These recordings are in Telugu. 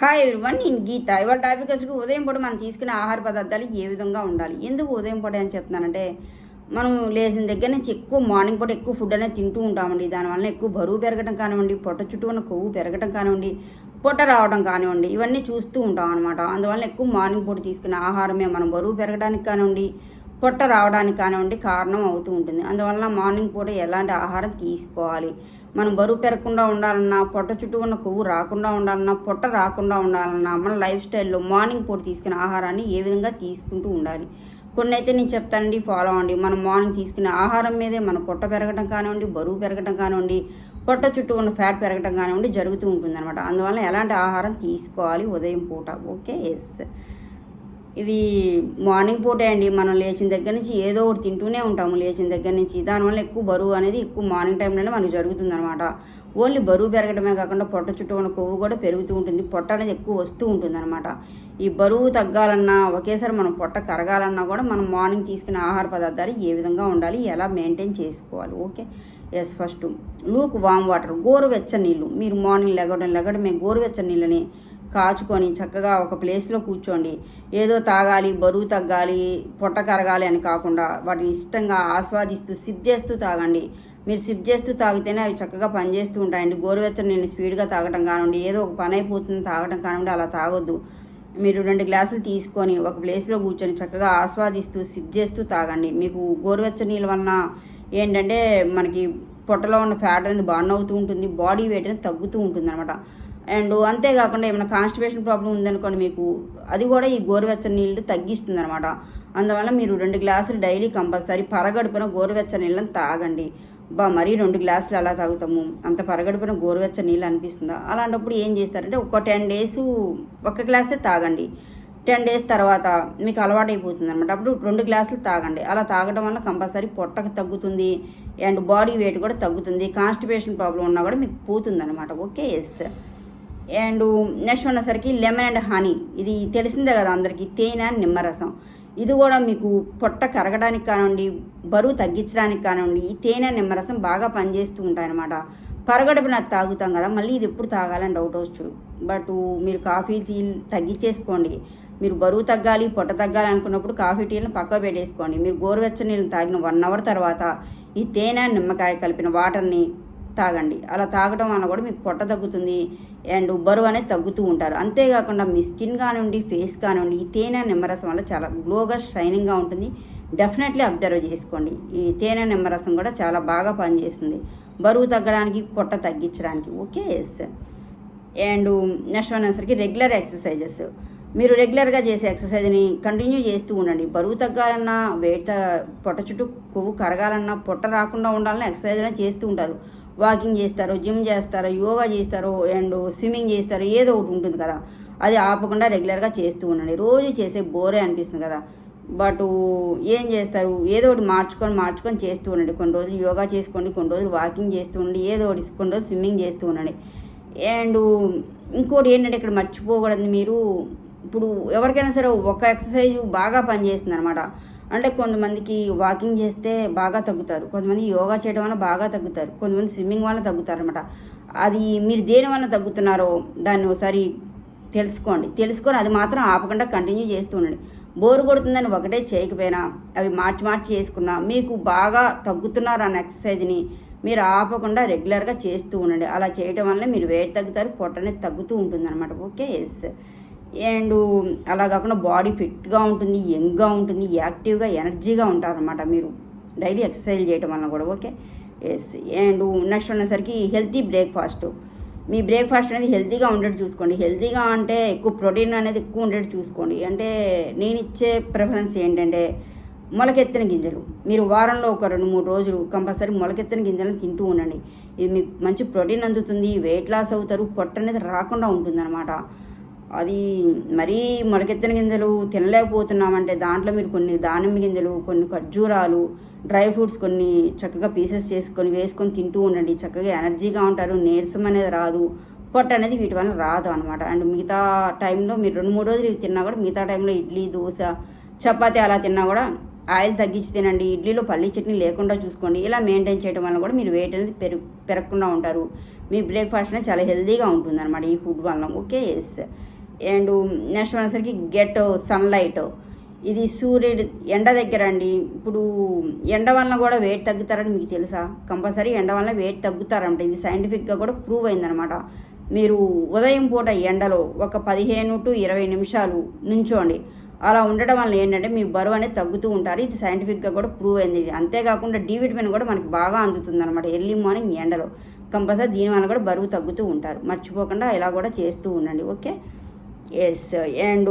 హాయ్ ఎవరివన్ నేను గీత. ఇవాళ టాపిక్ అసలు ఉదయం పూట మనం తీసుకునే ఆహార పదార్థాలు ఏ విధంగా ఉండాలి? ఎందుకు ఉదయం పూట అని చెప్తున్నానంటే మనం లేచిన దగ్గర నుంచి ఎక్కువ మార్నింగ్ పూట ఎక్కువ ఫుడ్ అనేది తింటూ ఉంటామండి. దానివల్ల ఎక్కువ బరువు పెరగడం కానివ్వండి పొట్ట చుట్టూ ఉన్న కొవ్వు పెరగడం కానివ్వండి పొట్ట రావడం కానివ్వండి ఇవన్నీ చూస్తూ ఉంటాం అనమాట అందువల్ల ఎక్కువ మార్నింగ్ పూట తీసుకునే ఆహారమే మనం బరువు పెరగడానికి కానివ్వండి పొట్ట రావడానికి కానివ్వండి కారణం అవుతూ ఉంటుంది. అందువల్ల మార్నింగ్ పూట ఎలాంటి ఆహారం తీసుకోవాలి? మనం బరువు పెరగకుండా ఉండాలన్నా పొట్ట చుట్టూ ఉన్న కొవ్వు రాకుండా ఉండాలన్నా పొట్ట రాకుండా ఉండాలన్నా మన లైఫ్ స్టైల్లో మార్నింగ్ పూట తీసుకునే ఆహారాన్ని ఏ విధంగా తీసుకుంటూ ఉండాలి? కొన్ని అయితే నేను చెప్తానండి ఫాలో అవ్వండి. మనం మార్నింగ్ తీసుకునే ఆహారం మీదే మన పొట్ట పెరగడం కానివ్వండి బరువు పెరగడం కానివ్వండి పొట్ట చుట్టూ ఉన్న ఫ్యాట్ పెరగడం కానివ్వండి జరుగుతూ ఉంటుంది అనమాట అందువల్ల ఎలాంటి ఆహారం తీసుకోవాలి ఉదయం పూట? Okay yes. ఇది మార్నింగ్ పూటే అండి. మనం లేచిన దగ్గర నుంచి ఏదో ఒకటి తింటూనే ఉంటాము లేచిన దగ్గర నుంచి. దానివల్ల ఎక్కువ బరువు అనేది ఎక్కువ మార్నింగ్ టైంలోనే మనకు జరుగుతుంది అనమాట ఓన్లీ బరువు పెరగడమే కాకుండా పొట్ట చుట్టూ ఉన్న కొవ్వు కూడా పెరుగుతూ ఉంటుంది. పొట్ట అనేది ఎక్కువ వస్తూ ఉంటుంది అనమాట ఈ బరువు తగ్గాలన్నా ఒకేసారి మనం పొట్ట కరగాలన్నా కూడా మనం మార్నింగ్ తీసుకునే ఆహార పదార్థాలు ఏ విధంగా ఉండాలి ఎలా మెయింటైన్ చేసుకోవాలి okay? Yes first lukewarm water గోరువెచ్చని నీళ్ళు. మీరు మార్నింగ్ లెగడం లెగడమే గోరువెచ్చని నీళ్ళని కాచుకొని చక్కగా ఒక ప్లేస్లో కూర్చోండి. ఏదో తాగాలి బరువు తగ్గాలి పొట్ట కరగాలి అని కాకుండా వాటిని ఇష్టంగా ఆస్వాదిస్తూ సిప్ చేస్తూ తాగండి. మీరు సిప్ చేస్తూ తాగితేనే అవి చక్కగా పనిచేస్తూ ఉంటాయండి. గోరువెచ్చని నేను స్పీడ్గా తాగడం కానివ్వండి ఏదో ఒక పని అయిపోతుంది తాగటం కానివ్వండి అలా తాగొద్దు. మీరు రెండు గ్లాసులు తీసుకొని ఒక ప్లేస్లో కూర్చొని చక్కగా ఆస్వాదిస్తూ సిప్ చేస్తూ తాగండి. మీకు గోరువెచ్చని నీళ్ళ వలన ఏంటంటే మనకి పొట్టలో ఉన్న ఫ్యాట్ అనేది బర్న్ అవుతూ ఉంటుంది బాడీ వెయిట్ అనేది తగ్గుతూ ఉంటుంది అనమాట అండ్ అంతేకాకుండా ఏమైనా కాన్స్టిపేషన్ ప్రాబ్లం ఉందనుకోండి మీకు అది కూడా ఈ గోరువెచ్చని నీళ్ళు తగ్గిస్తుంది అనమాట అందువల్ల మీరు రెండు గ్లాసులు డైలీ కంపల్సరీ పరగడుపున గోరువెచ్చని నీళ్ళని తాగండి. బా మరీ రెండు గ్లాసులు అలా తాగుతాము. అంత పరగడుపున గోరువెచ్చని నీళ్ళు అనిపిస్తుందా? అలాంటప్పుడు ఏం చేస్తారంటే ఒక టెన్ డేస్ ఒక గ్లాసే తాగండి. టెన్ డేస్ తర్వాత మీకు అలవాటు అయిపోతుంది అనమాట అప్పుడు రెండు గ్లాసులు తాగండి. అలా తాగడం వల్ల కంపల్సరీ పొట్టకు తగ్గుతుంది. అండ్ బాడీ వెయిట్ కూడా తగ్గుతుంది. కాన్స్టిపేషన్ ప్రాబ్లం ఉన్నా కూడా మీకు పోతుంది అనమాట ఓకే ఎస్. అండ్ నెక్స్ట్ ఉన్నసరికి లెమన్ అండ్ హనీ. ఇది తెలిసిందే కదా అందరికీ తేనె నిమ్మరసం. ఇది కూడా మీకు పొట్ట కరగడానికి కానివ్వండి బరువు తగ్గించడానికి కానివ్వండి ఈ తేనె నిమ్మరసం బాగా పనిచేస్తూ ఉంటాయన్నమాట. పరగడుపున తాగుతాం కదా మళ్ళీ ఇది ఎప్పుడు తాగాలని డౌట్ వచ్చు బట్ మీరు కాఫీ టీ తగ్గించేసుకోండి. మీరు బరువు తగ్గాలి పొట్ట తగ్గాలి అనుకున్నప్పుడు కాఫీ టీలను పక్క పెట్టేసుకోండి. మీరు గోరువెచ్చని నీళ్ళు తాగిన వన్ అవర్ తర్వాత ఈ తేనె నిమ్మకాయ కలిపిన వాటర్ని తాగండి. అలా తాగడం వల్ల కూడా మీకు పొట్ట తగ్గుతుంది. అండ్ బరువు అనేది తగ్గుతూ ఉంటారు. అంతేకాకుండా మీ స్కిన్ కానివ్వండి ఫేస్ కానివ్వండి ఈ తేనె నిమ్మరసం వల్ల చాలా గ్లోగా షైనింగ్గా ఉంటుంది. డెఫినెట్లీ అబ్జర్వ్ చేసుకోండి. ఈ తేనె నిమ్మరసం కూడా చాలా బాగా పనిచేస్తుంది. బరువు తగ్గడానికి పొట్ట తగ్గించడానికి. Okay yes. And next one వచ్చేసరికి రెగ్యులర్ ఎక్సర్సైజెస్. మీరు రెగ్యులర్గా చేసే ఎక్సర్సైజ్ని కంటిన్యూ చేస్తూ ఉండండి. బరువు తగ్గాలన్నా వెయిట్ పొట్ట చుట్టూ కొవ్వు కరగాలన్నా పొట్ట రాకుండా ఉండాలన్నా ఎక్సర్సైజ్ అయినా చేస్తూ ఉంటారు. వాకింగ్ చేస్తారు జిమ్ చేస్తారు యోగా చేస్తారు అండ్ స్విమ్మింగ్ చేస్తారు ఏదో ఒకటి ఉంటుంది కదా. అది ఆపకుండా రెగ్యులర్గా చేస్తూ ఉండండి. రోజు చేసే బోరే అనిపిస్తుంది కదా. బట్ ఏం చేస్తారు? ఏదో ఒకటి మార్చుకొని మార్చుకొని చేస్తూ ఉండండి. కొన్ని రోజులు యోగా చేసుకోండి కొన్ని రోజులు వాకింగ్ చేస్తూ ఉండండి ఏదో ఒకటి కొన్ని రోజులు స్విమ్మింగ్ చేస్తూ ఉండండి. అండ్ ఇంకోటి ఏంటంటే ఇక్కడ మర్చిపోకూడదు మీరు. ఇప్పుడు ఎవరికైనా సరే ఒక ఎక్సర్సైజ్ బాగా పనిచేస్తుంది అనమాట అంటే కొంతమందికి వాకింగ్ చేస్తే బాగా తగ్గుతారు. కొంతమంది యోగా చేయడం వల్ల బాగా తగ్గుతారు. కొంతమంది స్విమ్మింగ్ వల్ల తగ్గుతారు అనమాట అది మీరు దేని వల్ల తగ్గుతున్నారో దాన్ని ఒకసారి తెలుసుకోండి. తెలుసుకొని అది మాత్రం ఆపకుండా కంటిన్యూ చేస్తూ ఉండండి. బోరు కొడుతుందని ఒకటే చేయకపోయినా అవి మార్చి మార్చి చేసుకున్నా మీకు బాగా తగ్గుతున్నారు అన్న ఎక్సర్సైజ్ని మీరు ఆపకుండా రెగ్యులర్గా చేస్తూ ఉండండి. అలా చేయడం వల్ల మీరు వెయిట్ తగ్గుతారు పొట్ట అనేది తగ్గుతూ ఉంటుంది అనమాట ఓకే ఎస్ అండ్ అలా కాకుండా బాడీ ఫిట్గా ఉంటుంది యంగ్గా ఉంటుంది యాక్టివ్గా ఎనర్జీగా ఉంటారనమాట మీరు. డైలీ ఎక్సర్సైజ్ చేయడం వల్ల కూడా ఓకే? ఎస్ అండ్ నెక్స్ట్ ఉన్నసరికి హెల్తీ బ్రేక్ఫాస్ట్. మీ బ్రేక్ఫాస్ట్ అనేది హెల్తీగా ఉండేట్టు చూసుకోండి. హెల్తీగా అంటే ఎక్కువ ప్రోటీన్ అనేది ఎక్కువ ఉండేట్టు చూసుకోండి. అంటే నేను ఇచ్చే ప్రిఫరెన్స్ ఏంటంటే మొలకెత్తిన గింజలు. మీరు వారంలో ఒక రెండు మూడు రోజులు కంపల్సరీ మొలకెత్తిన గింజలను తింటూ ఉండండి. ఇది మీకు మంచి ప్రోటీన్ అందుతుంది వెయిట్ లాస్ అవుతారు పొట్ట అనేది రాకుండా ఉంటుందన్నమాట. అది మరీ మొలకెత్తిన గింజలు తినలేకపోతున్నామంటే దాంట్లో మీరు కొన్ని దానిమ్మ గింజలు కొన్ని ఖర్జూరాలు డ్రై ఫ్రూట్స్ కొన్ని చక్కగా పీసెస్ చేసుకొని వేసుకొని తింటూ ఉండండి. చక్కగా ఎనర్జీగా ఉంటారు. నీరసం అనేది రాదు. పొట్ట అనేది వీటి వల్ల రాదు అనమాట అండ్ మిగతా టైంలో మీరు రెండు మూడు రోజులు ఇవి తిన్నా కూడా మిగతా టైంలో ఇడ్లీ దోశ చపాతి అలా తిన్నా కూడా ఆయిల్ తగ్గించి తినండి. ఇడ్లీలో పల్లీ చట్నీ లేకుండా చూసుకోండి. ఇలా మెయింటైన్ చేయడం వల్ల కూడా మీరు వెయిట్ అనేది పెరుగు పెరగకుండా ఉంటారు. మీ బ్రేక్ఫాస్ట్ అనేది చాలా హెల్దీగా ఉంటుంది అనమాట ఈ ఫుడ్ వల్ల ఓకే ఎస్. అండ్ నెక్స్ట్ వచ్చేసరికి గెట్ సన్లైట్. ఇది సూర్యుడు ఎండ దగ్గర అండి. ఇప్పుడు ఎండ వలన కూడా వెయిట్ తగ్గుతారని మీకు తెలుసా? కంపల్సరీ ఎండ వలన వెయిట్ తగ్గుతారంట. ఇది సైంటిఫిక్గా కూడా ప్రూవ్ అయిందనమాట. మీరు ఉదయం పూట ఎండలో ఒక పదిహేను టు ఇరవై నిమిషాలు నుంచోండి. అలా ఉండడం వల్ల ఏంటంటే మీ బరువు అనేది తగ్గుతూ ఉంటారు. ఇది సైంటిఫిక్గా కూడా ప్రూవ్ అయింది. అంతేకాకుండా డి విటమిన్ కూడా మనకి బాగా అందుతుంది అనమాట ఎర్లీ మార్నింగ్ ఎండలో. కంపల్సరీ దీనివల్ల కూడా బరువు తగ్గుతూ ఉంటారు. మర్చిపోకుండా ఇలా కూడా చేస్తూ ఉండండి. ఓకే? ఎస్ అండ్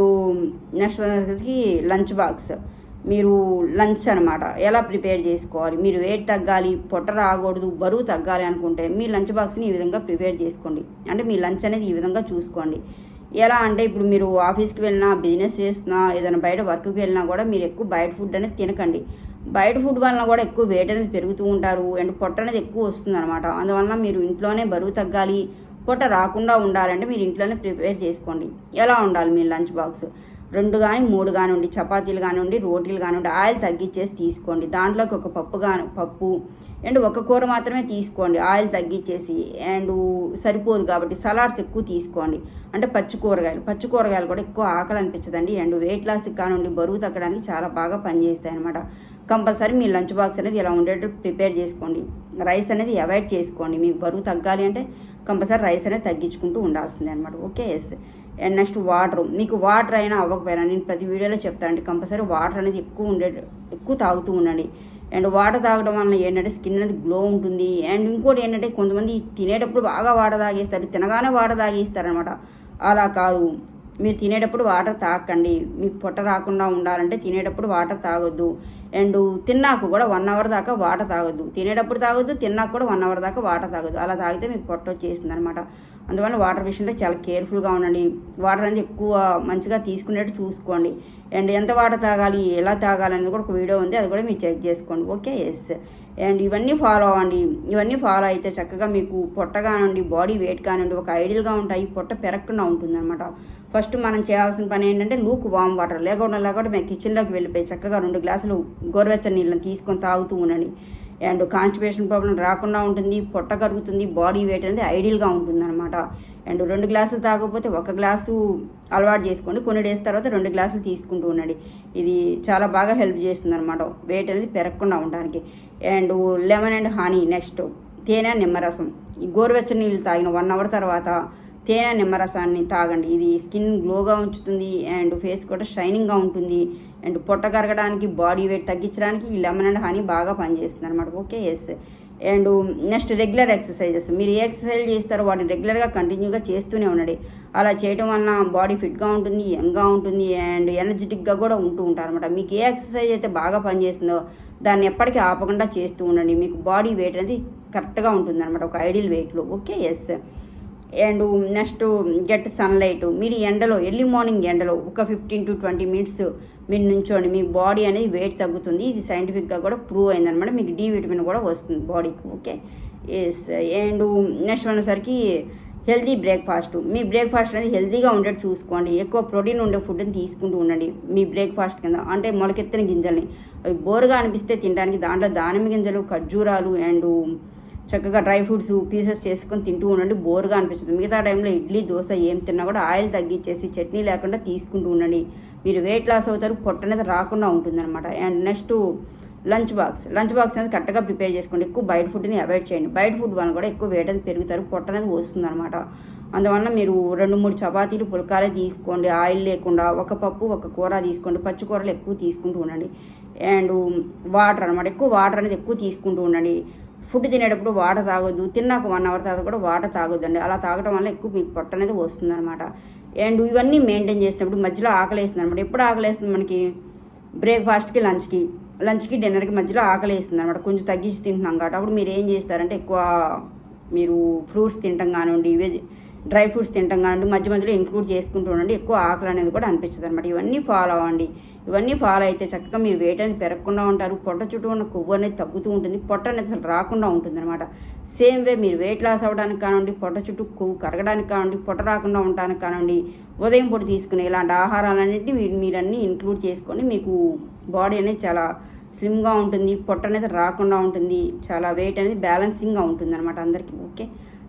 నెక్స్ట్ వచ్చేసరికి లంచ్ బాక్స్ మీరు లంచ్ అనమాట ఎలా ప్రిపేర్ చేసుకోవాలి? మీరు వెయిట్ తగ్గాలి? పొట్ట రాకూడదు బరువు తగ్గాలి అనుకుంటే మీ లంచ్ బాక్స్ని ఈ విధంగా ప్రిపేర్ చేసుకోండి. అంటే మీ లంచ్ అనేది ఈ విధంగా చూసుకోండి. ఎలా అంటే ఇప్పుడు మీరు ఆఫీస్కి వెళ్ళినా బిజినెస్ చేస్తున్నా ఏదైనా బయట వర్క్కి వెళ్ళినా కూడా మీరు ఎక్కువ బయట ఫుడ్ అనేది తినకండి. బయట ఫుడ్ వలన కూడా ఎక్కువ వెయిట్ అనేది పెరుగుతూ ఉంటారు. అండ్ పొట్ట అనేది ఎక్కువ వస్తుంది అనమాట అందువలన మీరు ఇంట్లోనే బరువు తగ్గాలి పొట్ట రాకుండా ఉండాలంటే మీరు ఇంట్లోనే ప్రిపేర్ చేసుకోండి. ఎలా ఉండాలి మీ లంచ్ బాక్స్? రెండు కానీ మూడు కానివ్వండి చపాతీలు కానివ్వండి రోటీలు కానివ్వండి ఆయిల్ తగ్గించేసి తీసుకోండి. దాంట్లోకి ఒక పప్పు కాను పప్పు అండ్ ఒక కూర మాత్రమే తీసుకోండి. ఆయిల్ తగ్గించేసి అండ్ సరిపోదు కాబట్టి సలాడ్స్ ఎక్కువ తీసుకోండి. అంటే పచ్చి కూరగాయలు. పచ్చి కూరగాయలు కూడా ఎక్కువ ఆకలి అనిపించదండి. అండ్ వెయిట్ లాస్కి కానివ్వండి బరువు తగ్గడానికి చాలా బాగా పనిచేస్తాయి అనమాట కంపల్సరీ మీ లంచ్ బాక్స్ అనేది ఇలా ఉండేటట్టు ప్రిపేర్ చేసుకోండి. రైస్ అనేది అవాయిడ్ చేసుకోండి. మీకు బరువు తగ్గాలి అంటే కంపల్సరీ రైస్ అనేది తగ్గించుకుంటూ ఉండాల్సిందే అనమాట okay yes and next water మీకు వాటర్ అయినా అవ్వకపోయినా నేను ప్రతి వీడియోలో చెప్తానండి కంపల్సరీ వాటర్ అనేది ఎక్కువ ఉండే ఎక్కువ తాగుతూ ఉండండి. అండ్ వాటర్ తాగడం వల్ల ఏంటంటే స్కిన్ అనేది గ్లో ఉంటుంది. అండ్ ఇంకోటి ఏంటంటే కొంతమంది తినేటప్పుడు బాగా వాటర్ తాగేస్తారు తినగానే వాటర్ తాగేస్తారనమాట అలా కాదు. మీరు తినేటప్పుడు వాటర్ తాకండి. మీకు పొట్ట రాకుండా ఉండాలంటే తినేటప్పుడు వాటర్ తాగొద్దు. అండ్ తిన్నాక కూడా వన్ అవర్ దాకా వాటర్ తాగొద్దు. తినేటప్పుడు తాగొద్దు తిన్నాక కూడా వన్ అవర్ దాకా వాటర్ తాగొద్దు. అలా తాగితే మీకు పొట్ట వచ్చేసింది అనమాట అందువల్ల వాటర్ విషయంలో చాలా కేర్ఫుల్గా ఉండండి. వాటర్ అనేది ఎక్కువ మంచిగా తీసుకునేట్టు చూసుకోండి. అండ్ ఎంత వాటర్ తాగాలి ఎలా తాగాలి అనేది కూడా ఒక వీడియో ఉంది. అది కూడా మీరు చెక్ చేసుకోండి. ఓకే? ఎస్ అండ్ ఇవన్నీ ఫాలో అవ్వండి. ఇవన్నీ ఫాలో అయితే చక్కగా మీకు పొట్ట కానివ్వండి బాడీ వెయిట్ కానివ్వండి ఒక ఐడియల్గా ఉంటాయి. పొట్ట పెరగకుండా ఉంటుంది అనమాట ఫస్ట్ మనం చేయాల్సిన పని ఏంటంటే లూక్ వామ్ వాటర్. లేకుండా లేకుండా మేము కిచెన్లోకి వెళ్ళిపోయి చక్కగా రెండు గ్లాసులు గోరువెచ్చని నీళ్ళని తీసుకొని తాగుతూ ఉండండి. అండ్ కాన్స్టిపేషన్ ప్రాబ్లం రాకుండా ఉంటుంది పొట్ట కరుగుతుంది బాడీ వెయిట్ అనేది ఐడియల్గా ఉంటుంది అనమాట అండ్ రెండు గ్లాసులు తాగకపోతే ఒక గ్లాసు అలవాటు చేసుకోండి. కొన్ని డేస్ తర్వాత రెండు గ్లాసులు తీసుకుంటూ ఉండండి. ఇది చాలా బాగా హెల్ప్ చేస్తుంది అనమాట వెయిట్ అనేది పెరగకుండా ఉండడానికి. And lemon and honey next తేనె నిమ్మరసం ఈ గోరువెచ్చని నీళ్ళు తాగిన వన్ అవర్ తర్వాత తేనె నిమ్మరసాన్ని తాగండి. ఇది స్కిన్ గ్లోగా ఉంచుతుంది అండ్ ఫేస్ కూడా షైనింగ్గా ఉంటుంది. అండ్ పొట్ట కరగడానికి బాడీ వెయిట్ తగ్గించడానికి ఈ లెమన్ అండ్ హనీ బాగా పనిచేస్తుంది అనమాట okay yes and next regular exercises. మీరు ఏ ఎక్సర్సైజ్ చేస్తారో వాటిని రెగ్యులర్గా కంటిన్యూగా చేస్తూనే ఉండండి. అలా చేయడం వలన బాడీ ఫిట్గా ఉంటుంది యంగ్గా ఉంటుంది అండ్ ఎనర్జెటిక్గా కూడా ఉంటూ ఉంటారు అనమాట మీకు ఏ ఎక్సర్సైజ్ అయితే బాగా పనిచేస్తుందో దాన్ని ఎప్పటికీ ఆపకుండా చేస్తూ ఉండండి. మీకు బాడీ వెయిట్ అనేది కరెక్ట్గా ఉంటుంది అనమాట ఒక ఐడియల్ వెయిట్లో. Okay yes and next get sunlight మీరు ఎండలో ఎర్లీ మార్నింగ్ ఎండలో ఒక ఫిఫ్టీన్ టు ట్వంటీ మినిట్స్ మీరు నుంచోండి. మీ బాడీ అనేది వెయిట్ తగ్గుతుంది. ఇది సైంటిఫిక్గా కూడా ప్రూవ్ అయిందనమాట మీకు డి విటమిన్ కూడా వస్తుంది బాడీకి ఓకే? ఎస్ అండ్ నెక్స్ట్ అనేసరికి హెల్తీ బ్రేక్ఫాస్ట్ మీ బ్రేక్ఫాస్ట్ అనేది హెల్తీగా ఉండేది చూసుకోండి. ఎక్కువ ప్రోటీన్ ఉండే ఫుడ్ని తీసుకుంటూ ఉండండి మీ బ్రేక్ఫాస్ట్ కింద. అంటే మొలకెత్తిన గింజల్ని. అవి బోరుగా అనిపిస్తే తినడానికి దాంట్లో దానిమ్మ గింజలు ఖర్జూరాలు అండ్ చక్కగా డ్రై ఫ్రూట్స్ పీసెస్ చేసుకొని తింటూ ఉండండి. బోర్గా అనిపించదు మిగతా టైంలో ఇడ్లీ దోశ ఏం తిన్నా కూడా ఆయిల్ తగ్గించేసి చట్నీ లేకుండా తీసుకుంటూ ఉండండి. మీరు వెయిట్ లాస్ అవుతారు పొట్ట అనేది రాకుండా ఉంటుందన్నమాట. And next lunch box. Lunch box అనేది కరెక్ట్గా ప్రిపేర్ చేసుకోండి. ఎక్కువ బయట ఫుడ్ని అవాయిడ్ చేయండి. బయట ఫుడ్ వల్ల కూడా ఎక్కువ వెయిట్ అనేది పెరుగుతారు పొట్ట అనేది వస్తుంది అనమాట అందువల్ల మీరు రెండు మూడు చపాతీలు పులకాలే తీసుకోండి. ఆయిల్ లేకుండా ఒక పప్పు ఒక కూర తీసుకోండి. పచ్చి కూరలు ఎక్కువ తీసుకుంటూ ఉండండి. అండ్ వాటర్ అనమాట ఎక్కువ వాటర్ అనేది ఎక్కువ తీసుకుంటూ ఉండండి. ఫుడ్ తినేటప్పుడు వాటర్ తాగొద్దు తిన్నాక వన్ అవర్ తర్వాత కూడా వాటర్ తాగొద్దండి. అలా తాగడం వల్ల ఎక్కువ మీకు పొట్ట అనేది వస్తుంది అనమాట అండ్ ఇవన్నీ మెయింటైన్ చేసినప్పుడు మధ్యలో ఆకలి వేస్తుంది అనమాట ఎప్పుడు ఆకలి వేస్తుంది మనకి బ్రేక్ఫాస్ట్కి లంచ్కి లంచ్కి డిన్నర్కి మధ్యలో ఆకలి వేస్తుంది అనమాట కొంచెం తగ్గించి తింటున్నాం కాబట్టి. అప్పుడు మీరు ఏం చేస్తారంటే ఎక్కువ మీరు ఫ్రూట్స్ తింటాం కానివ్వండి వెజ్ డ్రై ఫ్రూట్స్ తింటాం కానీ మధ్య మధ్యలో ఇంక్లూడ్ చేసుకుంటూ ఉండండి ఎక్కువ ఆకలి అనేది కూడా అనిపించదు అనమాట ఇవన్నీ ఫాలో అవ్వండి. ఇవన్నీ ఫాలో అయితే చక్కగా మీరు వెయిట్ అనేది పెరగకుండా ఉంటారు. పొట్ట చుట్టూ ఉన్న కొవ్వు అనేది తగ్గుతూ ఉంటుంది. పొట్ట అనేది అసలు రాకుండా ఉంటుంది అనమాట సేమ్ వే మీరు వెయిట్ లాస్ అవ్వడానికి కానివ్వండి పొట్ట చుట్టూ కొవ్వు కరగడానికి కానివ్వండి పొట్ట రాకుండా ఉండడానికి కానివ్వండి ఉదయం పూట తీసుకునే ఇలాంటి ఆహారాలన్నింటినీ మీరు మీరన్నీ ఇంక్లూడ్ చేసుకొని మీకు బాడీ అనేది చాలా స్లిమ్గా ఉంటుంది. పొట్ట అనేది రాకుండా ఉంటుంది. చాలా వెయిట్ అనేది బ్యాలెన్సింగ్గా ఉంటుంది అనమాట అందరికీ. ఓకే?